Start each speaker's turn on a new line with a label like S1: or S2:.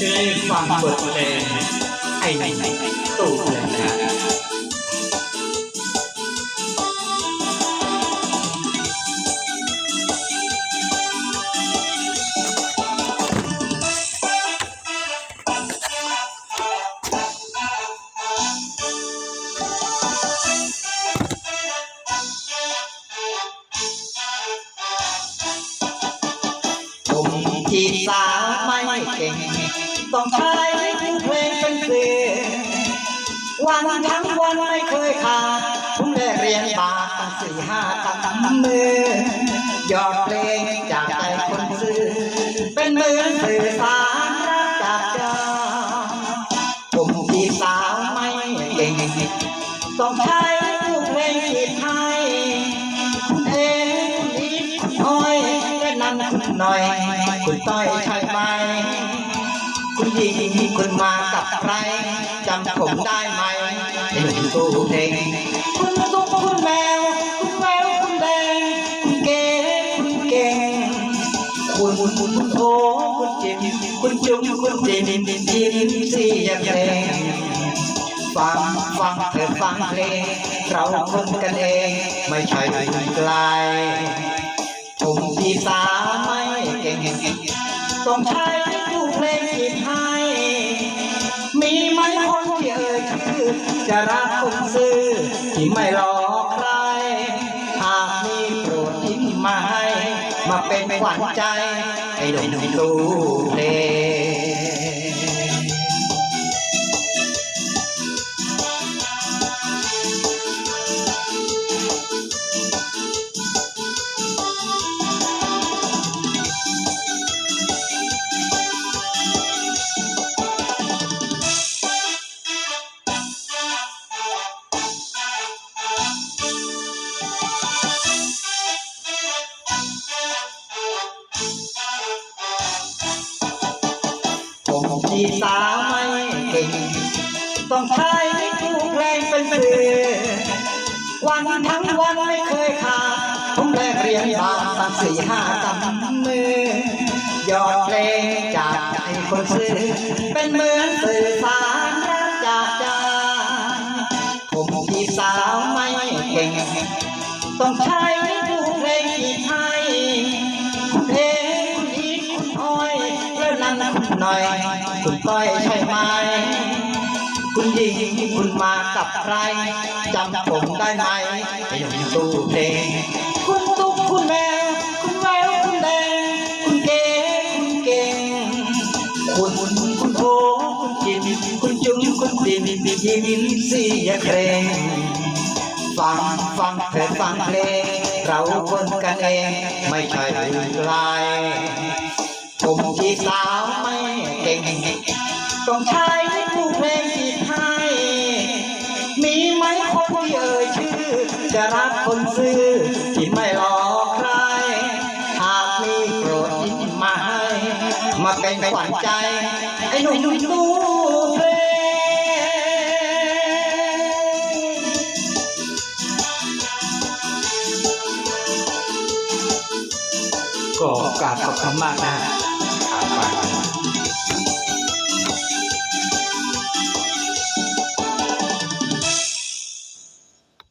S1: จะได้ฟังบทเพลงไอ้ตู่เลยนะ
S2: ผมจีบสาวไม่เก่ง ต้องใช้เพลงเป็นสื่อวันทั้งวันไม่เคยขาดผมได้เรียนบาทตั้งสี่ห้ากำมือยอดเพลงจากใจคนซื้อ เป็นเหมือนสื่อสารรักจากใจผมจีบสาวไม่เก่งต้องใช้ทุกเพลงจีบให้คุณเอ๋คุณอีคุณอ้อยและนั่นคุณหน่อย คุณต้อยใช่ไหม คุณหญิงคุณมากับใครจำผมได้ไหมไอ้หนุ่มตู้เพลงคุณตุ๊กคุณแมว คุณแววคุณแดงคุณเก๋คุณเก่งคุณคุณคุณโอคุณจิมคุณจุ๊มคุณจิมจิมสี่ยังเพลงฟังฟังเธอฟังเพลงเราคนกันเอง ไม่ใช่ไกลผมพี่สาไม่เก่งต้องใช้ เพลงผิดให้ มีไหมคนที่เอ่ยชื่อจะรักคนซื้อ ที่ไม่รอใคร หากมีโปรดยิ้มมาให้ มาเป็นขวัญใจ ให้หนุ่มตู้เพลง จีสาวไม่เก่งต้องใช้ผู้เพลงเป็นสื่อวันทั้งวันไม่เคยขาดผมแลกเรียนบาทตั้งสี่ห้ากำมือยอดเพลงจากใจคนซื้อเป็นเหมือนสื่อสารรักจากใจผมจีสาวไม่เก่งต้องใช้ผู้ หน่อย คุณต้อยใช่ไหม คุณหญิงคุณมากับใครจำผมได้ไหมไอ้หนุ่ตู้เพลงคุณตุ๊กคุณแมวคุณแววคุณแดงคุณเก๋คุณเก่งคุณคุณโอคุณจิมคุณจุ๋มคุณดิมยิ้มสี่ยเครงฟังฟังเธอฟังเพลงเราคนกันเองไม่ใช่ไกล ผมที่สาวไม่เก่งต้องใช้ผู้เพลงจีบให้ มีไหมคนที่เอ่ยชื่อ จะรักคนซื้อที่ไม่หลอกใคร หากมีโปรดยิ้มมาให้ มาเป็นขวัญใจ ไอ้หนุ่มตู้เพลง
S1: ก็กราบขอบคุณมากนะ ฮะ